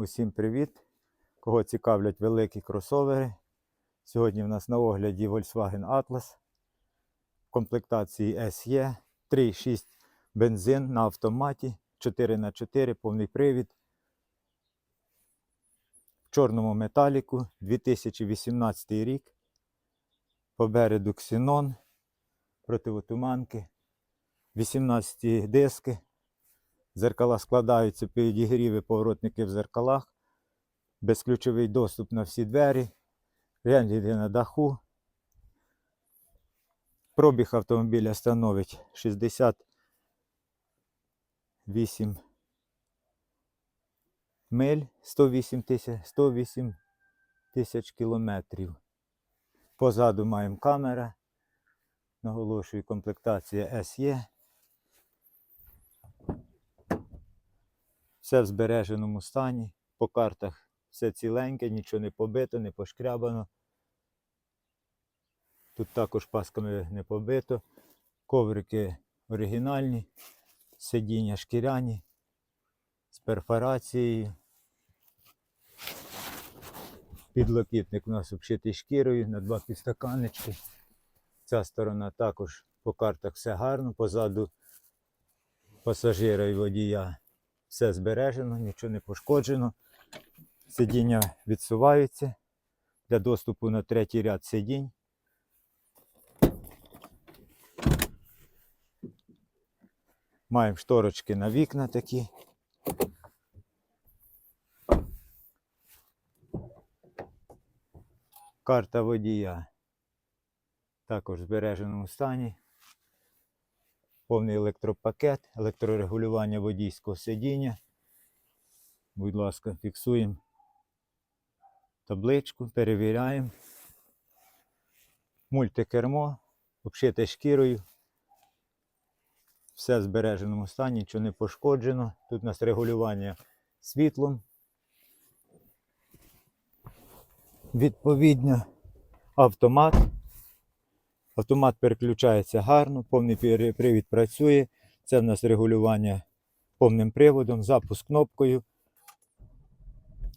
Усім привіт! Кого цікавлять великі кросовери. Сьогодні в нас на огляді Volkswagen Atlas в комплектації SE 3.6 бензин на автоматі 4х4 повний привід. В чорному металіку 2018 рік. Попереду ксенон, противотуманки, 18 диски. Зеркала складаються підігріви поворотники в зеркалах, безключовий доступ на всі двері, ренджі на даху. Пробіг автомобіля становить 68 миль, 108 тисяч, 108 тисяч кілометрів. Позаду маємо камера. Наголошую, комплектація SE. Все в збереженому стані. По картах все ціленьке, нічого не побито, не пошкрябано. Тут також пасками не побито. Коврики оригінальні, сидіння шкіряні з перфорацією. Підлокітник у нас обшитий шкірою на два підстаканнички. Ця сторона також по картах все гарно, позаду пасажира і водія все збережено, нічого не пошкоджено. Сидіння відсуваються для доступу на третій ряд сидінь. Маємо шторочки на вікна такі. Карта водія також в збереженому стані. Повний електропакет, електрорегулювання водійського сидіння. Будь ласка, фіксуємо табличку, перевіряємо. Мультикермо, обшите шкірою. Все в збереженому стані, нічого не пошкоджено. Тут у нас регулювання світлом. Відповідно, автомат. Автомат переключається гарно, повний привід працює. Це в нас регулювання повним приводом, запуск кнопкою.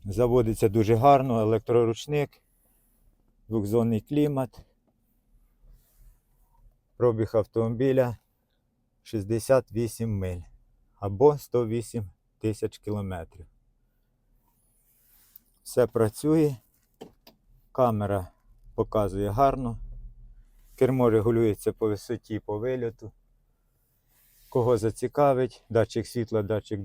Заводиться дуже гарно, електроручник, двохзонний клімат. Пробіг автомобіля 68 миль або 108 тисяч кілометрів. Все працює, камера показує гарно. Кермо регулюється по висоті, по вильоту. Кого зацікавить, датчик світла, датчик